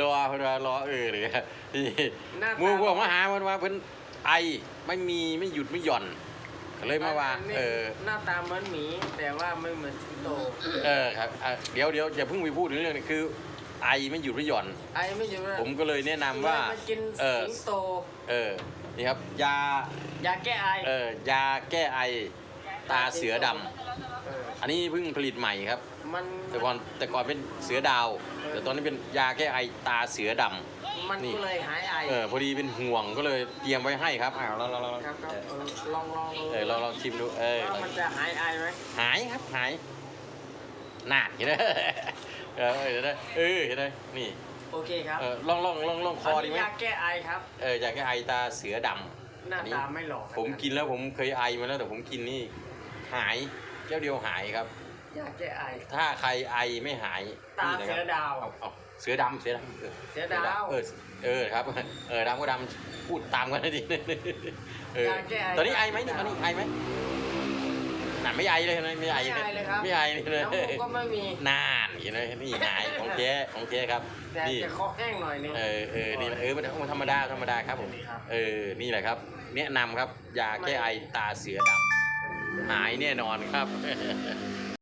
รอเพิ่นว่ารอเออเลยนี่หน้าหมูตาพวกมาหาเพิ่นว่าเพิ่นไอไม่มีไม่หยุดไม่หย่อนก็เลยมาว่านนี้เออ หน้าตาเหมือนหมี แต่ว่าไม่เหมือนสิงโต เออครับอะเดี๋ยวเดี๋ยวอย่าเพิ่งไปพูดถึงเรื่องนี้คือ ไอไม่หยุดไม่หย่อน ไอไม่อยู่แล้วผมก็เลยแนะนำว่าเลยมากินเออ สิงโต เออ นี่ครับ ยา ยาแก้ไอ เออ ยาแก้ไอ ตาเสือดำเอออันนี้เพิ่งผลิตใหม่ครับ มันแต่ก่อนแต่ก่อนเป็นเสือดาว แต่ตอนนี้เป็นยาแก้ไอตาเสือดำ มันนี่ ก็เลยหายไอเออพอดีเป็นห่วงก็เลยเตรียมไว้ให้ครับอ้าวลองลองลองครับครับเออเออลองลองเออลองลองชิมดูเออว่ามันจะหายไอไหมหายครับหายนาดเห็นไหมเออเห็นไหมเออเห็นไหมนี่โอเคครับเออลองลองลองลองคอดีไหมนนี้ยาแก้ไอครับ เอออยากให้ไอตาเสือดำหน้าอันนี้ตาไม่หลอกผมกินแล้วผมเคยไอมาแล้วแต่ผมกินนี่ หายแก้วเดียวหายครับยาแก้ไอ ถ้าใครไอไม่หายตานี่นะเสืคอรับดาว เอาเอาเสือดำเสือดำเออเสือดาว เออเออครับ เออดำก็ดำพูดตามกันนะดิเอออยากแก้ไอตอนนี้ไอไหมตอนนี้ไอไหมน่ะไม่ไอเลยนะไม่ไอไม่ไอเลยครับ ไม่ไอเลยน้ำมูกก็ไม่มี นานเห็นไหมนี่หายของแท้ของแท้ครับแต่นี่ จะคอแห้งหน่อยนึง เออเออนี่แหละเออมันมันธรรมดาธรรมดาครับผม ครับ เออ นี่แหละครับ แนะนำครับ ยาแก้ไอตาเสือดำ หายแน่นอนครับ